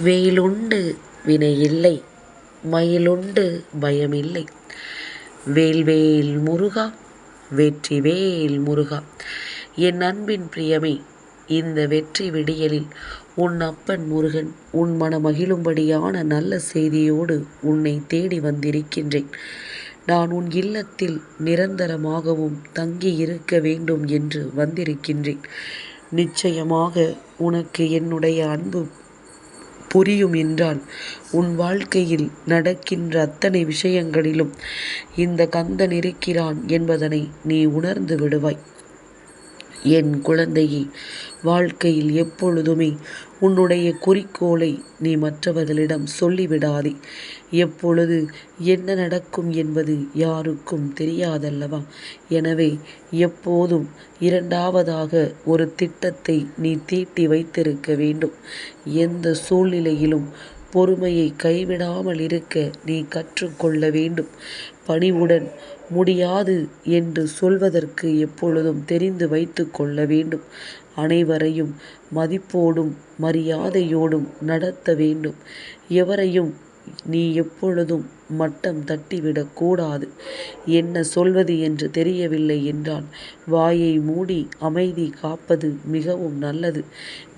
வேலுண்டு வினையில்லை மயிலுண்டு பயமில்லை. வேல்வேல் முருகா வெற்றிவேல் முருகா என் அன்பின் பிரியமே இந்த வெற்றி விடியலில் உன் அப்பன் முருகன் உன் மன மகிழும்படியான நல்ல செய்தியோடு உன்னை தேடி வந்திருக்கின்றேன். நான் உன் இல்லத்தில் நிரந்தரமாகவும் தங்கி இருக்க வேண்டும் என்று வந்திருக்கின்றேன். நிச்சயமாக உனக்கு என்னுடைய அன்பு புரியும் என்றான். உன் வாழ்க்கையில் நடக்கின்ற அத்தனை விஷயங்களிலும் இந்த கந்தன் இருக்கிறான் என்பதனை நீ உணர்ந்து விடுவாய். என் குழந்தையே வாழ்க்கையில் எப்பொழுதுமே உன்னுடைய குறிக்கோளை நீ மற்றவர்களிடம் சொல்லிவிடாதே. எப்பொழுது என்ன நடக்கும் என்பது யாருக்கும் தெரியாதல்லவா? எனவே எப்போதும் இரண்டாவதாக ஒரு திட்டத்தை நீ தீட்டி வைத்திருக்க வேண்டும். எந்த சூழ்நிலையிலும் பொறுமையை கைவிடாமல் இருக்க நீ கற்றுக்கொள்ள வேண்டும். பணிவுடன் முடியாது என்று சொல்வதற்கு எப்பொழுதும் தெரிந்து வைத்து கொள்ள வேண்டும். அனைவரையும் மதிப்போடும் மரியாதையோடும் நடத்த வேண்டும். எவரையும் நீ எப்பொழுதும் மட்டம் தட்டிவிடக் கூடாது. என்ன சொல்வது என்று தெரியவில்லை என்றால் வாயை மூடி அமைதி காப்பது மிகவும் நல்லது.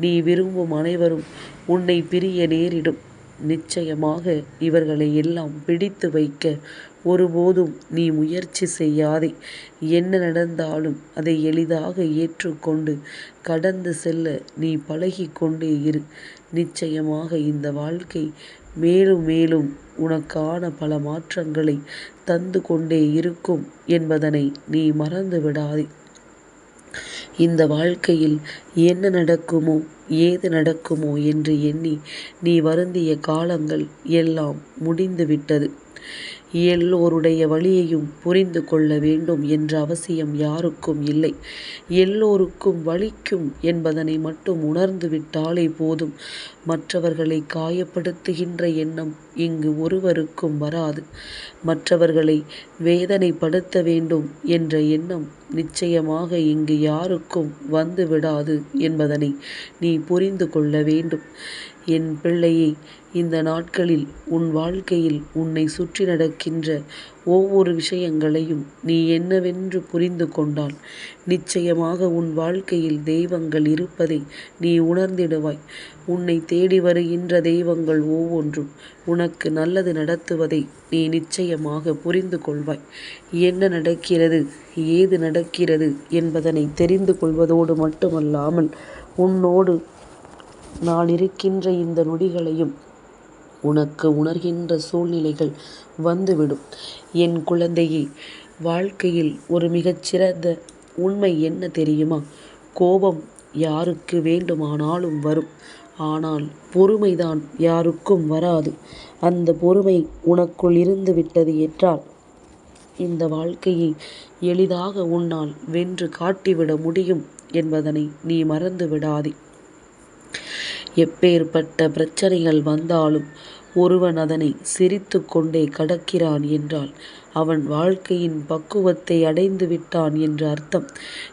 நீ விரும்பும் அனைவரும் உன்னை பிரிய நேரிடும். நிச்சயமாக இவர்களை எல்லாம் பிடித்து வைக்க ஒருபோதும் நீ முயற்சி செய்யாதே. என்ன நடந்தாலும் அதை எளிதாக ஏற்றுக்கொண்டு கடந்து செல்ல நீ பழகி கொண்டே இரு. நிச்சயமாக இந்த வாழ்க்கை மேலும் மேலும் உனக்கான பல மாற்றங்களை தந்து கொண்டே இருக்கும் என்பதனை நீ மறந்து விடாதே இந்த வாழ்க்கையில் என்ன நடக்குமோ ஏது நடக்குமோ என்று எண்ணி நீ வருந்திய காலங்கள் எல்லாம் முடிந்துவிட்டது. எல்லோருடைய வழியையும் புரிந்து கொள்ள வேண்டும் என்ற அவசியம் யாருக்கும் இல்லை. எல்லோருக்கும் வலிக்கும் என்பதனை மட்டும் உணர்ந்து விட்டாலே போதும். மற்றவர்களை காயப்படுத்துகின்ற எண்ணம் இங்கு ஒருவருக்கும் வராது. மற்றவர்களை வேதனைப்படுத்த வேண்டும் என்ற எண்ணம் நிச்சயமாக இங்கு யாருக்கும் வந்து விடாது என்பதனை நீ புரிந்து கொள்ள வேண்டும். என் பிள்ளையை இந்த நாட்களில் உன் வாழ்க்கையில் உன்னை சுற்றி நடக்கின்ற ஒவ்வொரு விஷயங்களையும் நீ என்னவென்று புரிந்து கொண்டால் நிச்சயமாக உன் வாழ்க்கையில் தெய்வங்கள் இருப்பதை நீ உணர்ந்திடுவாய். உன்னை தேடி வருகின்ற தெய்வங்கள் ஒவ்வொன்றும் உனக்கு நல்லது நடத்துவதை நீ நிச்சயமாக புரிந்து கொள்வாய். என்ன நடக்கிறது ஏது நடக்கிறது என்பதனை தெரிந்து கொள்வதோடு மட்டுமல்லாமல் உன்னோடு நான் இருக்கின்ற இந்த நொடிகளையும் உனக்கு உணர்கின்ற சூழ்நிலைகள் வந்துவிடும். என் குழந்தையே வாழ்க்கையில் ஒரு மிகச்சிறந்த உண்மை என்ன தெரியுமா? கோபம் யாருக்கு வேண்டுமானாலும் வரும். ஆனால் பொறுமைதான் யாருக்கும் வராது. அந்த பொறுமை உனக்குள் இருந்து விட்டது என்றால் இந்த வாழ்க்கையை எளிதாக உன்னால் வென்று காட்டிவிட முடியும் என்பதனை நீ மறந்து விடாதே எப்பேற்பட்ட பிரச்சனைகள் வந்தாலும் ஒருவன் அதனை சிரித்து கொண்டே கடக்கிறான் என்றால் அவன் வாழ்க்கையின் பக்குவத்தை அடைந்து விட்டான் என்று அர்த்தம்.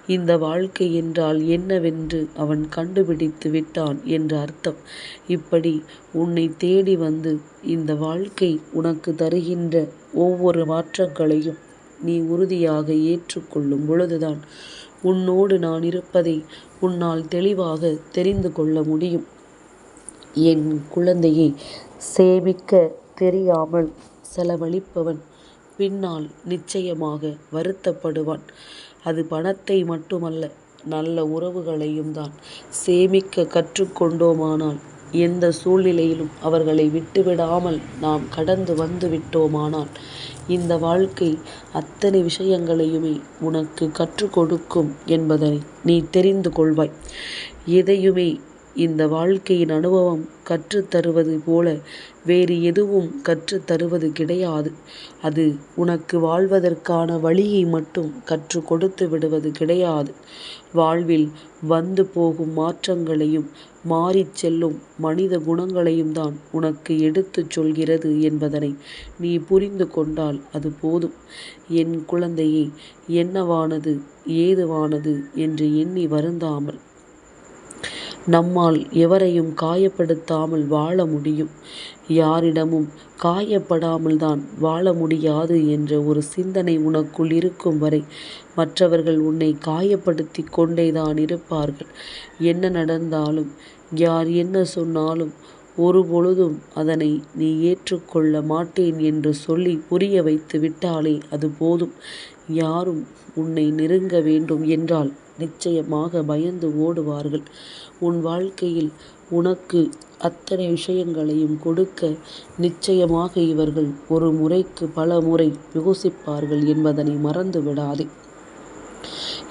இந்த வாழ்க்கை என்றால் என்னவென்று அவன் கண்டுபிடித்து விட்டான் என்று அர்த்தம். இப்படி உன்னை தேடி வந்து இந்த வாழ்க்கை உனக்கு தருகின்ற ஒவ்வொரு மாற்றங்களையும் நீ உறுதியாக ஏற்றுக்கொள்ளும் பொழுதுதான் உன்னோடு நான் இருப்பதை உன்னால் தெளிவாக தெரிந்து கொள்ள முடியும். என் குழந்தையை சேமிக்க தெரியாமல் செலவழிப்பவன் பின்னால் நிச்சயமாக வருத்தப்படுவான். அது பணத்தை மட்டுமல்ல நல்ல உறவுகளையும் தான் சேமிக்க கற்றுக்கொண்டோமானால் எந்த சூழ்நிலையிலும் அவர்களை விட்டுவிடாமல் நாம் கடந்து வந்து விட்டோமானால் இந்த வாழ்க்கை அத்தனை விஷயங்களையுமே உனக்கு கற்றுக் கொடுக்கும் என்பதை நீ தெரிந்து கொள்வாய். எதையுமே இந்த வாழ்க்கையின் அனுபவம் கற்றுத்தருவது போல வேறு எதுவும் கற்றுத்தருவது கிடையாது. அது உனக்கு வாழ்வதற்கான வழியை மட்டும் கற்றுக் கொடுத்து விடுவது கிடையாது. வாழ்வில் வந்து போகும் மாற்றங்களையும் மாறிச் செல்லும் மனித குணங்களையும் தான் உனக்கு எடுத்துச் சொல்கிறது என்பதனை நீ புரிந்து கொண்டால் அது போதும். என் குழந்தையே என்னவானது ஏதுவானது என்று எண்ணி வருந்தாமல் நம்மால் எவரையும் காயப்படுத்தாமல் வாழ முடியும். யாரிடமும் காயப்படாமல் தான் வாழ முடியாது என்ற ஒரு சிந்தனை உனக்குள் இருக்கும் வரை மற்றவர்கள் உன்னை காயப்படுத்திக் கொண்டேதான் இருப்பார்கள். என்ன நடந்தாலும் யார் என்ன சொன்னாலும் ஒருபொழுதும் அதனை நீ ஏற்றுக்கொள்ள மாட்டேன் என்று சொல்லி புரிய வைத்து விட்டாலே அது போதும். யாரும் உன்னை நெருங்க வேண்டும் என்றால் நிச்சயமாக பயந்து ஓடுவார்கள். உன் வாழ்க்கையில் உனக்கு அத்தனை விஷயங்களையும் கொடுக்க நிச்சயமாக இவர்கள் ஒரு முறைக்கு பல முறை யோசிப்பார்கள் என்பதனை மறந்து விடாதே.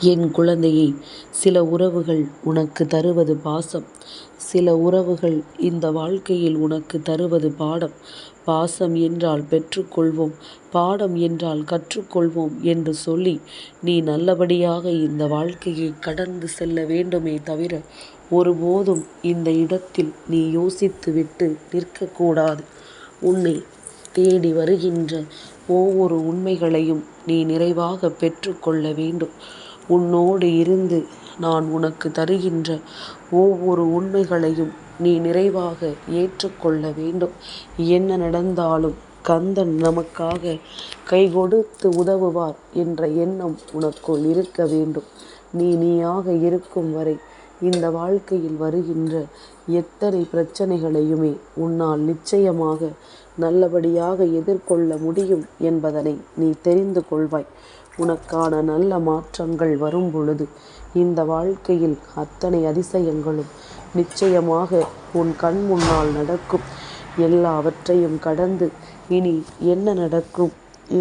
என் குழந்தையை சில உறவுகள் உனக்கு தருவது பாசம். சில உறவுகள் இந்த வாழ்க்கையில் உனக்கு தருவது பாடம். பாசம் என்றால் பெற்றுக்கொள்வோம் பாடம் என்றால் கற்றுக்கொள்வோம் என்று சொல்லி நீ நல்லபடியாக இந்த வாழ்க்கையை கடந்து செல்ல வேண்டுமே தவிர ஒருபோதும் இந்த இடத்தில் நீ யோசித்து விட்டு நிற்கக்கூடாது. உன்னை தேடி வருகின்ற ஒவ்வொரு உண்மைகளையும் நீ நிறைவாக பெற்றுக்கொள்ள வேண்டும். உன்னோடு இருந்து நான் உனக்கு தருகின்ற ஒவ்வொரு உண்மைகளையும் நீ நிறைவாக ஏற்றுக்கொள்ள வேண்டும். என்ன நடந்தாலும் கந்தன் நமக்காக கைகொடுத்து உதவுவார் என்ற எண்ணம் உனக்குள் இருக்க வேண்டும். நீ நீயாக இருக்கும் வரை இந்த வாழ்க்கையில் வருகின்ற எத்தனை பிரச்சனைகளையுமே உன்னால் நிச்சயமாக நல்லபடியாக எதிர்கொள்ள முடியும் என்பதனை நீ தெரிந்து கொள்வாய். உனக்கான நல்ல மாற்றங்கள் வரும் பொழுது இந்த வாழ்க்கையில் அத்தனை அதிசயங்களும் நிச்சயமாக உன் கண் முன்னால் நடக்கும். எல்லாவற்றையும் கடந்து இனி என்ன நடக்கும்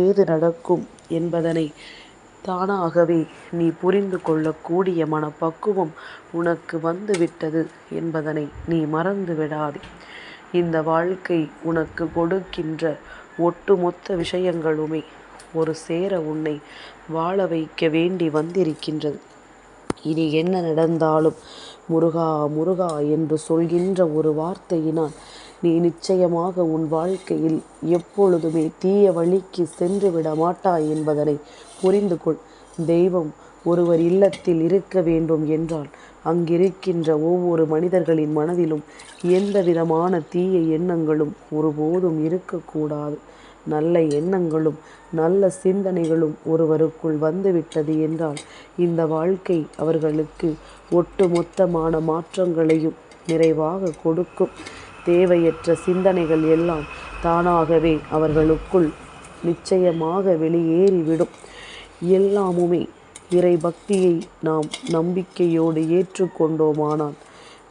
ஏது நடக்கும் என்பதனை தானாகவே நீ புரிந்து கொள்ளக்கூடிய மனப்பக்குவம் உனக்கு வந்துவிட்டது என்பதனை நீ மறந்து விடாதே. இந்த வாழ்க்கை உனக்கு கொடுக்கின்ற ஒட்டுமொத்த விஷயங்களுமே ஒரு சேர உன்னை வாழ வைக்க வேண்டி வந்திருக்கின்றது. இனி என்ன நடந்தாலும் முருகா முருகா என்று சொல்கின்ற ஒரு வார்த்தையினால் நீ நிச்சயமாக உன் வாழ்க்கையில் எப்பொழுதுமே தீய வழிக்கு சென்று விட மாட்டாய் என்பதனை புரிந்து கொள். தெய்வம் ஒருவர் இல்லத்தில் இருக்க வேண்டும் என்றால் அங்கிருக்கின்ற ஒவ்வொரு மனிதர்களின் மனதிலும் எந்த விதமான தீய எண்ணங்களும் ஒருபோதும் இருக்கக்கூடாது. நல்ல எண்ணங்களும் நல்ல சிந்தனைகளும் ஒருவருக்குள் வந்துவிட்டது என்றால் இந்த வாழ்க்கை அவர்களுக்கு ஒட்டுமொத்தமான மாற்றங்களையும் நிறைவாக கொடுக்கும். தேவையற்ற சிந்தனைகள் எல்லாம் தானாகவே அவர்களுக்குள் நிச்சயமாக வெளியேறிவிடும். எல்லாமுமே இறை பக்தியை நாம் நம்பிக்கையோடு ஏற்றுக்கொண்டோமானால்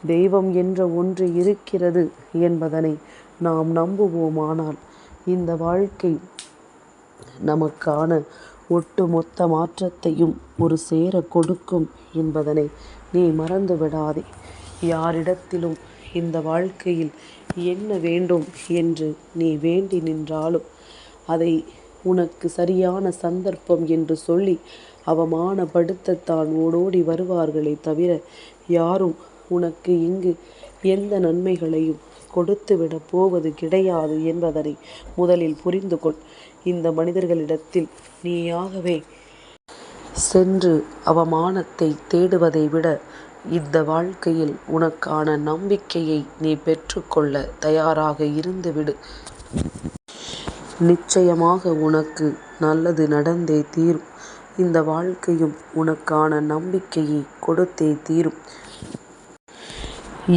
தெய்வம் என்ற ஒன்று இருக்கிறது என்பதனை நாம் நம்புவோமானால் இந்த வாழ்க்கை நமக்கான ஒட்டுமொத்த மாற்றத்தையும் ஒரு சேர கொடுக்கும் என்பதனை நீ மறந்து விடாதே. யாரிடத்திலும் இந்த வாழ்க்கையில் என்ன வேண்டும் என்று நீ வேண்டி நின்றாலும் அதை உனக்கு சரியான சந்தர்ப்பம் என்று சொல்லி அவமானப்படுத்தத்தான் ஓடோடி வருவார்களே தவிர யாரும் உனக்கு இங்கு எந்த நன்மைகளையும் கொடுத்துவிடப் போவது கிடையாது என்பதனை முதலில் புரிந்து கொள். இந்த மனிதர்களிடத்தில் நீயாகவே சென்று அவமானத்தை தேடுவதை விட இந்த வாழ்க்கையில் உனக்கான நம்பிக்கையை நீ பெற்றுக்கொள்ள தயாராக இருந்துவிடு நிச்சயமாக உனக்கு நல்லது நடந்தே தீரும். இந்த வாழ்க்கையும் உனக்கான நம்பிக்கையை கொடுத்தே தீரும்.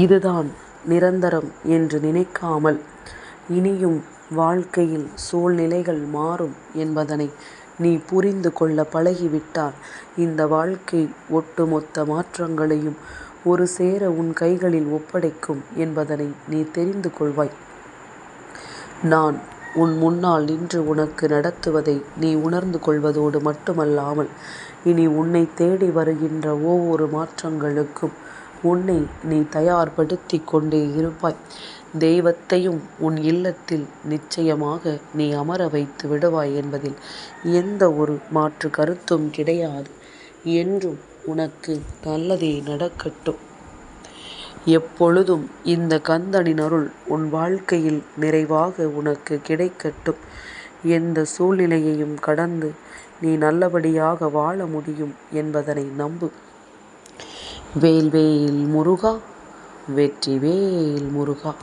இதுதான் நிரந்தரம் என்று நினைக்காமல் இனியும் வாழ்க்கையில் சூழ்நிலைகள் மாறும் என்பதனை நீ புரிந்து கொள்ள பழகிவிட்டால் இந்த வாழ்க்கை ஒட்டுமொத்த மாற்றங்களையும் ஒரு சேர உன் கைகளில் ஒப்படைக்கும் என்பதனை நீ தெரிந்து கொள்வாய். நான் உன் முன்னால் நின்று உனக்கு நடத்துவதை நீ உணர்ந்து கொள்வதோடு மட்டுமல்லாமல் இனி உன்னை தேடி வருகின்ற ஒவ்வொரு மாற்றங்களுக்கும் உன்னை நீ தயார்படுத்தி கொண்டே இருப்பாய். தெய்வத்தையும் உன் இல்லத்தில் நிச்சயமாக நீ அமர வைத்து விடுவாய் என்பதில் எந்த ஒரு மாற்று கருத்தும் கிடையாது. என்றும் உனக்கு நல்லதே நடக்கட்டும். எப்பொழுதும் இந்த கந்தனின் அருள் உன் வாழ்க்கையில் நிறைவாக உனக்கு கிடைக்கட்டும். எந்த சூழ்நிலையையும் கடந்து நீ நல்லபடியாக வாழ முடியும் என்பதனை நம்பு. வேல்வேல் முருகா வெற்றி வேல் முருகா